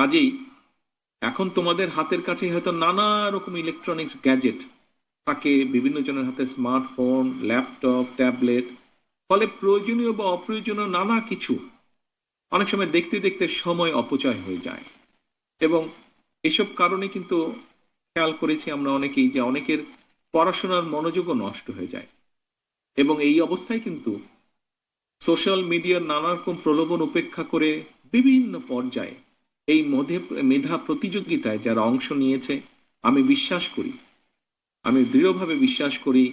কাজেই এখন তোমাদের হাতের কাছে হয়তো নানা রকম ইলেকট্রনিক্স গ্যাজেট থাকে, বিভিন্ন জনের হাতে স্মার্টফোন ল্যাপটপ ট্যাবলেট ফলে প্রয়োজনীয় বা অপ্রয়োজনীয় নানা কিছু অনেক সময় দেখতে দেখতে সময় অপচয় হয়ে যায়। এবং এসব কারণে কিন্তু খেয়াল করেছি আমরা অনেকেই যে অনেকের পড়াশোনার মনোযোগও নষ্ট হয়ে যায়। এবং এই অবস্থায় কিন্তু সোশ্যাল মিডিয়ার নানা রকম প্রলোভন উপেক্ষা করে বিভিন্ন পর্যায়ে এই মধ্যে মেধা প্রতিযোগিতায় যারা অংশ নিয়েছে, আমি বিশ্বাস করি। আমি দৃঢ়ভাবে বিশ্বাস করি,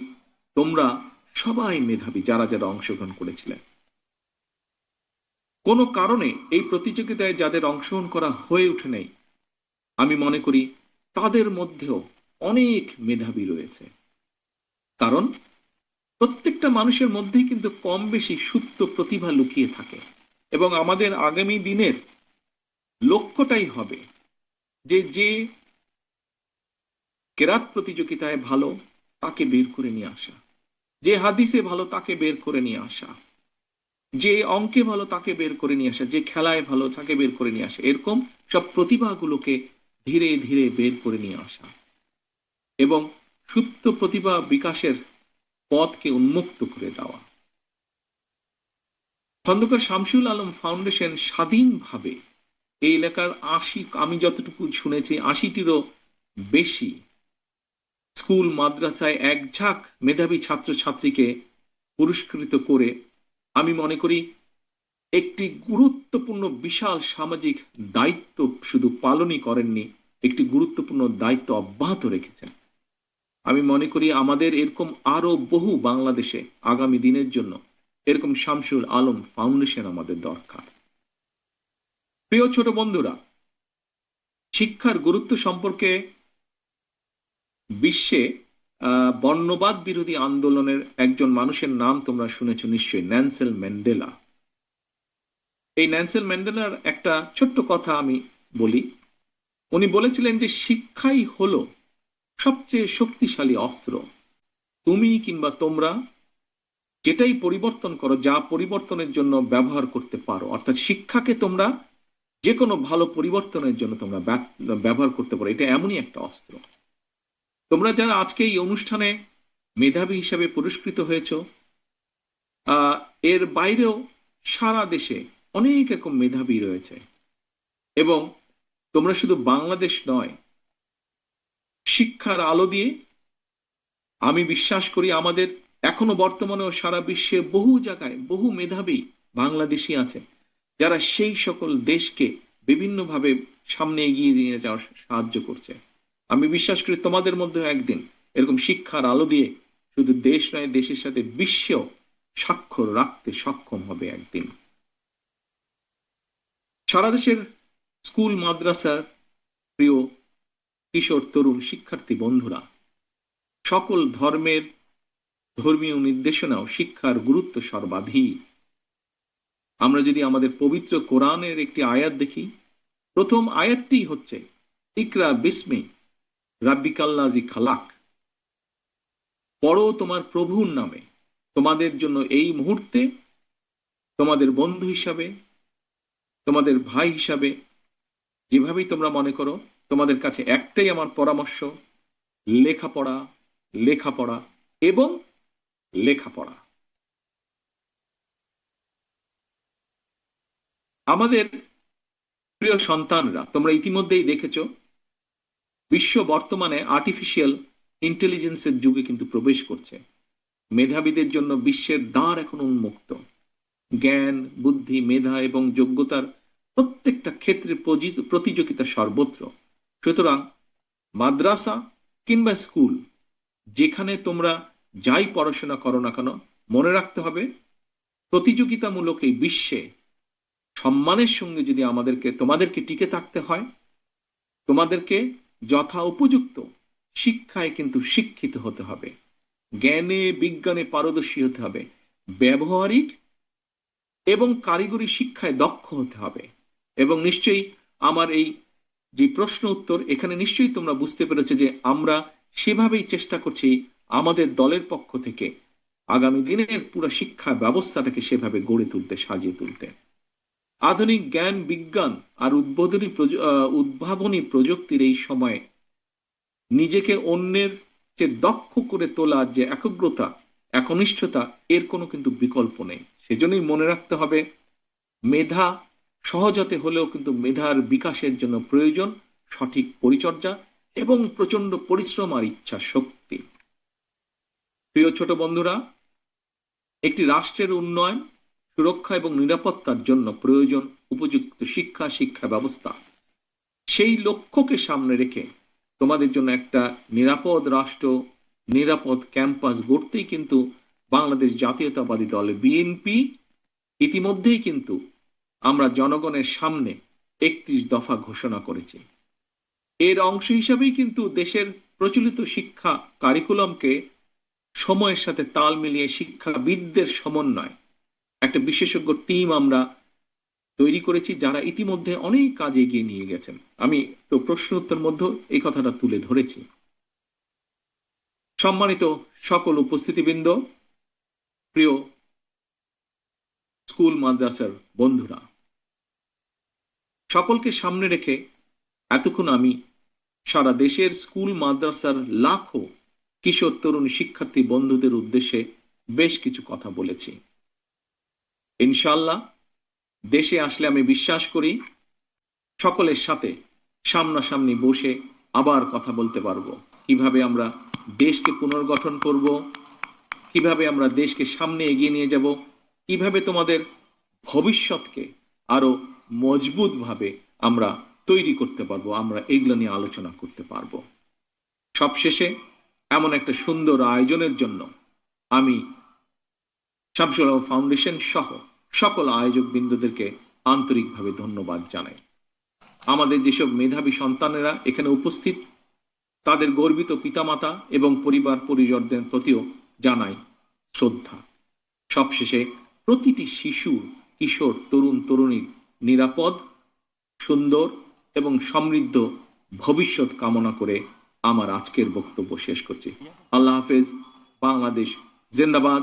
তোমরা সবাই মেধাবী, যারা যারা অংশগ্রহণ করেছিলেন। কোনো কারণে এই প্রতিযোগিতায় যাদের অংশগ্রহণ করা হয়ে ওঠে নেই, আমি মনে করি তাদের মধ্যেও অনেক মেধাবী রয়েছে। কারণ প্রত্যেকটা মানুষের মধ্যেই কিন্তু কম বেশি সুপ্ত প্রতিভা লুকিয়ে থাকে এবং আমাদের আগামী দিনের লক্ষ্যটাই হবে যে যে কেরাত প্রতিযোগিতায় ভালো, তাকে বের করে নিয়ে আসা। যে হাদিসে ভালো, তাকে বের করে নিয়ে আসা। যে অঙ্কে ভালো, তাকে বের করে নিয়ে আসা। যে খেলায় ভালো, তাকে বের করে নিয়ে আসা। এরকম সব প্রতিভাগুলোকে ধীরে ধীরে বের করে নিয়ে আসা। এবং সুপ্ত প্রতিভা বিকাশের পথকে উন্মুক্ত করে দেওয়া। খন্দকার শামসুল আলম ফাউন্ডেশন স্বাধীনভাবে এই এলাকার আশি, আমি যতটুকু শুনেছি, আশিটিরও বেশি স্কুল, মাদ্রাসায় এক ঝাঁক মেধাবী ছাত্রছাত্রীকে পুরস্কৃত করে আমি মনে করি একটি গুরুত্বপূর্ণ বিশাল সামাজিক দায়িত্ব শুধু পালনই করেননি, একটি গুরুত্বপূর্ণ দায়িত্ব অব্যাহত রেখেছেন। আমি মনে করি আমাদের এরকম আরও বহু বাংলাদেশে আগামী দিনের জন্য এরকম শামসুল আলম ফাউন্ডেশন আমাদের দরকার। প্রিয় ছোট বন্ধুরা, শিক্ষার গুরুত্ব সম্পর্কে বিশ্বে বর্ণবাদ বিরোধী আন্দোলনের একজন মানুষের নাম তোমরা শুনেছ নিশ্চয়ই ন্যান্সেল ম্যান্ডেলা। এই ন্যান্সেল ম্যান্ডেলার একটা ছোট্ট কথা আমি বলি। উনি বলেছিলেন যে শিক্ষাই হলো সবচেয়ে শক্তিশালী অস্ত্র। তুমি কিংবা তোমরা যেটাই পরিবর্তন করো, যা পরিবর্তনের জন্য ব্যবহার করতে পারো, অর্থাৎ শিক্ষাকে তোমরা যে কোনো ভালো পরিবর্তনের জন্য তোমরা ব্যবহার করতে পারো। এটা এমনই একটা অস্ত্র। তোমরা যারা আজকে এই অনুষ্ঠানে মেধাবী হিসাবে পুরস্কৃত হয়েছ এর বাইরেও সারা দেশে অনেক রকম মেধাবী রয়েছে। এবং তোমরা শুধু বাংলাদেশ নয়, শিক্ষার আলো দিয়ে আমি বিশ্বাস করি আমাদের এখনও বর্তমানেও সারা বিশ্বে বহু জায়গায় বহু মেধাবী বাংলাদেশি আছে যারা সেই সকল দেশকে বিভিন্নভাবে সামনে এগিয়ে নিয়ে যাওয়ার সাহায্য করছে। আমি বিশ্বাস করি তোমাদের মধ্যে একদিন এরকম শিক্ষার আলো দিয়ে শুধু দেশ নয়, দেশের সাথে বিশ্বেও স্বাক্ষর রাখতে সক্ষম হবে একদিন। সারা দেশের স্কুল, মাদ্রাসার প্রিয় কিশোর, তরুণ শিক্ষার্থী বন্ধুরা, সকল ধর্মের ধর্মীয় নির্দেশনাও শিক্ষার গুরুত্ব সর্বাধিক। আমরা যদি আমাদের পবিত্র কোরআনের একটি আয়াত দেখি, প্রথম আয়াতটি হচ্ছে, ইকরা বিস্মি রাব্বিকাল্লাজি খালাক। পড়ো তোমার প্রভুর নামে, তোমাদের জন্য এই মুহূর্তে, তোমাদের বন্ধু হিসাবে, তোমাদের ভাই হিসাবে, যেভাবেই তোমরা মনে করো, তোমাদের কাছে একটাই আমার পরামর্শ, লেখাপড়া লেখাপড়া এবং লেখাপড়া। আমাদের প্রিয় সন্তানরা, তোমরা ইতিমধ্যেই দেখেছ, বিশ্ব বর্তমানে আর্টিফিশিয়াল ইন্টেলিজেন্সের যুগে কিন্তু প্রবেশ করছে। মেধাবীদের জন্য বিশ্বের দ্বার এখন উন্মুক্ত। জ্ঞান, বুদ্ধি, মেধা এবং যোগ্যতার প্রত্যেকটা ক্ষেত্রে প্রতিযোগিতা সর্বত্র। সুতরাং মাদ্রাসা কিংবা স্কুল, যেখানে তোমরা যাই পড়াশোনা করো না কেন, মনে রাখতে হবে, প্রতিযোগিতামূলক এই বিশ্বে সম্মানের সঙ্গে যদি আমাদেরকে, তোমাদেরকে টিকে থাকতে হয়, তোমাদেরকে যথা উপযুক্ত শিক্ষায় কিন্তু শিক্ষিত হতে হবে, জ্ঞানে, বিজ্ঞানে পারদর্শী হতে হবে, ব্যবহারিক এবং কারিগরি শিক্ষায় দক্ষ হতে হবে। এবং নিশ্চয়ই আমার এই যে প্রশ্ন উত্তর, এখানে নিশ্চয়ই তোমরা বুঝতে পেরেছ যে আমরা সেভাবেই চেষ্টা করছি আমাদের দলের পক্ষ থেকে আগামী দিনের পুরো শিক্ষা ব্যবস্থাটাকে সেভাবে গড়ে তুলতে, সাজিয়ে তুলতে। আধুনিক জ্ঞান, বিজ্ঞান আর উদ্বোধনী উদ্ভাবনী প্রযুক্তির এই সময়ে নিজেকে অন্যের যে দক্ষ করে তোলার যে একগ্রতা, একনিষ্ঠতা, এর কোনো কিন্তু বিকল্প নেই। সেজন্যই মনে রাখতে হবে, মেধা সহজতে হলেও কিন্তু মেধার বিকাশের জন্য প্রয়োজন সঠিক পরিচর্যা এবং প্রচণ্ড পরিশ্রম আর ইচ্ছা শক্তি। প্রিয় ছোট বন্ধুরা, একটি রাষ্ট্রের উন্নয়ন সুরক্ষা এবং নিরাপত্তার জন্য প্রয়োজন উপযুক্ত শিক্ষা শিক্ষা ব্যবস্থা। সেই লক্ষ্যকে সামনে রেখে তোমাদের জন্য একটা নিরাপদ রাষ্ট্র, নিরাপদ ক্যাম্পাস গড়তেই কিন্তু বাংলাদেশ জাতীয়তাবাদী দল বিএনপি ইতিমধ্যেই কিন্তু আমরা জনগণের সামনে একত্রিশ দফা ঘোষণা করেছি। এর অংশ হিসাবেই কিন্তু দেশের প্রচলিত শিক্ষা কারিকুলামকে সময়ের সাথে তাল মিলিয়ে শিক্ষাবিদদের সমন্বয় একটা বিশেষজ্ঞ টিম আমরা তৈরি করেছি যারা ইতিমধ্যে অনেক কাজ এগিয়ে নিয়ে গেছেন। আমি তো প্রশ্ন উত্তর মধ্যে এই কথাটা তুলে ধরেছি। সম্মানিত সকল উপস্থিতিবৃন্দ, প্রিয় স্কুল মাদ্রাসার বন্ধুরা, সকলকে সামনে রেখে এতক্ষণ আমি সারা দেশের স্কুল মাদ্রাসার লাখো কিশোর, তরুণ শিক্ষার্থী, বন্ধুদের উদ্দেশ্যে বেশ কিছু কথা বলেছি। ইনশাল্লাহ দেশে আসলে আমি বিশ্বাস করি, সকলের সাথে সামনাসামনি বসে আবার কথা বলতে পারব। কীভাবে আমরা দেশকে পুনর্গঠন করব, কীভাবে আমরা দেশকে সামনে এগিয়ে নিয়ে যাব, কীভাবে তোমাদের ভবিষ্যৎকে আরও মজবুতভাবে আমরা তৈরি করতে পারব, আমরা এগুলো নিয়ে আলোচনা করতে পারব। সবশেষে এমন একটা সুন্দর আয়োজনের জন্য আমি শামসুল ফাউন্ডেশন সহ সকল আয়োজক বিন্দুদেরকে আন্তরিকভাবে ধন্যবাদ জানাই। আমাদের যেসব মেধাবী সন্তানেরা এখানে উপস্থিত, তাদের গর্বিত পিতামাতা এবং পরিবার পরিজনদের প্রতিও জানাই শ্রদ্ধা। সবশেষে প্রতিটি শিশু, কিশোর, তরুণ, তরুণীর নিরাপদ, সুন্দর এবং সমৃদ্ধ ভবিষ্যৎ কামনা করে আমার আজকের বক্তব্য শেষ করছি। আল্লাহ হাফেজ, বাংলাদেশ জিন্দাবাদ,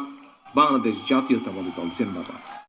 বাংলাদেশ জাতীয়তাবাদী দল জিন্দাবাদ।